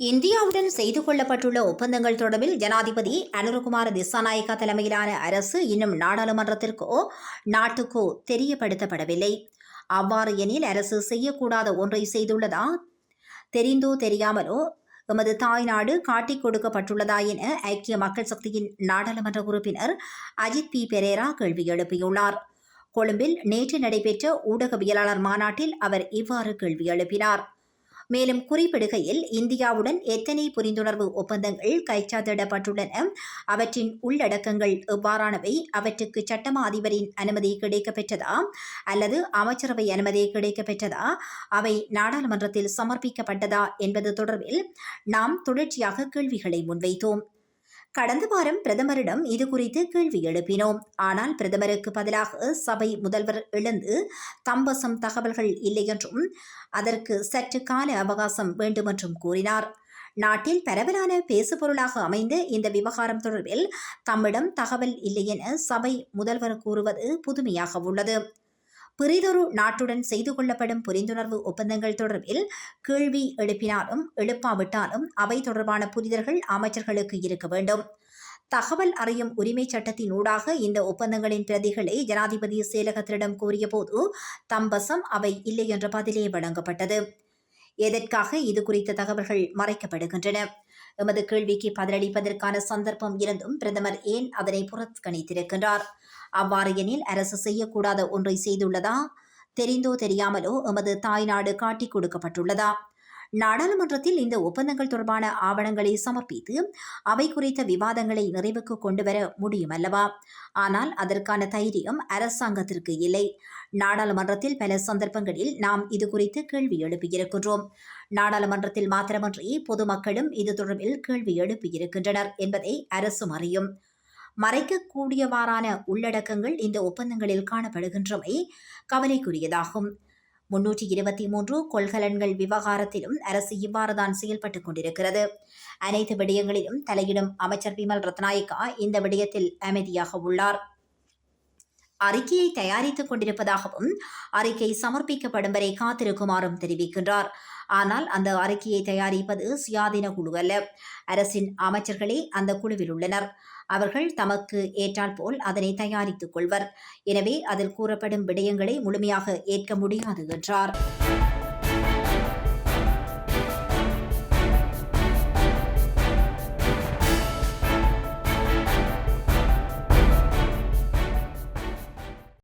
இந்தியாவுடன் செய்து கொள்ளப்பட்டுள்ள ஒப்பந்தங்கள் தொடர்பில் ஜனாதிபதி அனுரகுமார திசாநாயக்கா தலைமையிலான அரசு இன்னும் நாடாளுமன்றத்திற்கோ நாட்டுக்கோ தெரியப்படுத்தப்படவில்லை. அவ்வாறு எனில் அரசு செய்யக்கூடாத ஒன்றை செய்துள்ளதா? தெரிந்தோ தெரியாமலோ எமது தாய்நாடு காட்டிக் கொடுக்கப்பட்டுள்ளதா என ஐக்கிய மக்கள் சக்தியின் நாடாளுமன்ற உறுப்பினர் அஜித் பி. பெரேரா கேள்வி எழுப்பியுள்ளார். கொழும்பில் நேற்று நடைபெற்ற ஊடகவியலாளர் மாநாட்டில் அவர் இவ்வாறு கேள்வி எழுப்பினார். மேலும் குறிப்பிடுகையில் இந்தியாவுடன் எத்தனை புரிந்துணர்வு ஒப்பந்தங்கள் கைச்சாத்திடப்பட்டுள்ளன? அவற்றின் உள்ளடக்கங்கள் எவ்வாறானவை? அவற்றுக்கு சட்டமா அதிபரின் அனுமதி கிடைக்கப்பெற்றதா? அல்லது அமைச்சரவை அனுமதி கிடைக்கப்பெற்றதா? அவை நாடாளுமன்றத்தில் சமர்ப்பிக்கப்பட்டதா என்பது தொடர்பில் நாம் தொடர்ச்சியாக கேள்விகளை முன்வைத்தோம். கடந்த வாரம் பிரதமரிடம் இது குறித்து கேள்வி எழுப்பினோம். ஆனால் பிரதமருக்கு பதிலாக சபை முதல்வர் எழுந்து தம்பசம் தகவல்கள் இல்லை என்றும் அதற்கு சற்று கால அவகாசம் வேண்டுமென்றும் கூறினார். நாட்டில் பரவலான பேசுபொருளாக அமைந்த இந்த விவகாரம் தொடர்பில் தம்மிடம் தகவல் இல்லை என சபை முதல்வர் கூறுவது புதுமையாக உள்ளது. பிறிதொரு நாட்டுடன் செய்து கொள்ளப்படும் புரிந்துணர்வு ஒப்பந்தங்கள் தொடர்பில் கேள்வி எழுப்பினாலும் எழுப்பாவிட்டாலும் அவை தொடர்பான புரிதல்கள் அமைச்சர்களுக்கு இருக்க வேண்டும். தகவல் அறியும் உரிமை சட்டத்தின் ஊடாக இந்த ஒப்பந்தங்களின் பிரதிகளை ஜனாதிபதி செயலகத்திடம் கூறியபோது தம்பசம் அவை இல்லை என்ற பதிலே வழங்கப்பட்டது. எதற்காக இது குறித்த தகவல்கள் மறைக்கப்படுகின்றன? எமது கேள்விக்கு பதிலளிப்பதற்கான சந்தர்ப்பம் இருந்தும் பிரதமர் ஏன் அதனை புறக்கணித்திருக்கின்றார்? அவ்வாறு எனில் அரசு செய்யக்கூடாத ஒன்றை செய்துள்ளதா? தெரிந்தோ தெரியாமலோ எமது தாய்நாடு காட்டிக் கொடுக்கப்பட்டுள்ளதா? நாடாளுமன்றத்தில் இந்த ஒப்பந்தங்கள் தொடர்பான ஆவணங்களை சமர்ப்பித்து அவை குறித்த விவாதங்களை நிறைவுக்கு கொண்டு வர முடியும் அல்லவா ஆனால் அதற்கான தைரியம் அரசாங்கத்திற்கு இல்லை. நாடாளுமன்றத்தில் பல சந்தர்ப்பங்களில் நாம் இது குறித்து கேள்வி எழுப்பியிருக்கின்றோம். நாடாளுமன்றத்தில் மாத்திரமன்றி பொதுமக்களும் இது தொடர்பில் கேள்வி எழுப்பியிருக்கின்றனர் என்பதை அரசும் அறியும். மறைக்கக்கூடியவாறான உள்ளடக்கங்கள் இந்த ஒப்பந்தங்களில் காணப்படுகின்றமை கவலைக்குரியதாகும். முன்னூற்றி இருபத்தி மூன்று கொள்கலன்கள் விவகாரத்திலும் அரசு இவ்வாறுதான் செயல்பட்டுக் கொண்டிருக்கிறது. அனைத்து விடயங்களிலும் தலையிடும் அமைச்சர் விமல் ரத்நாயக்கா இந்த விடயத்தில் அமைதியாக உள்ளார். அறிக்கையை தயாரித்துக் கொண்டிருப்பதாகவும் அறிக்கை சமர்ப்பிக்கப்படும் வரை காத்திருக்குமாறும் தெரிவிக்கின்றார். ஆனால் அந்த அறிக்கையை தயாரிப்பது சுயாதீன குழு அல்ல. அரசின் அமைச்சர்களே அந்த குழுவில் உள்ளனர். அவர்கள் தமக்கு ஏற்றால் போல் அதனை தயாரித்துக் கொள்வர். எனவே அதில் கூறப்படும் விடயங்களை முழுமையாக ஏற்க முடியாது என்றார்.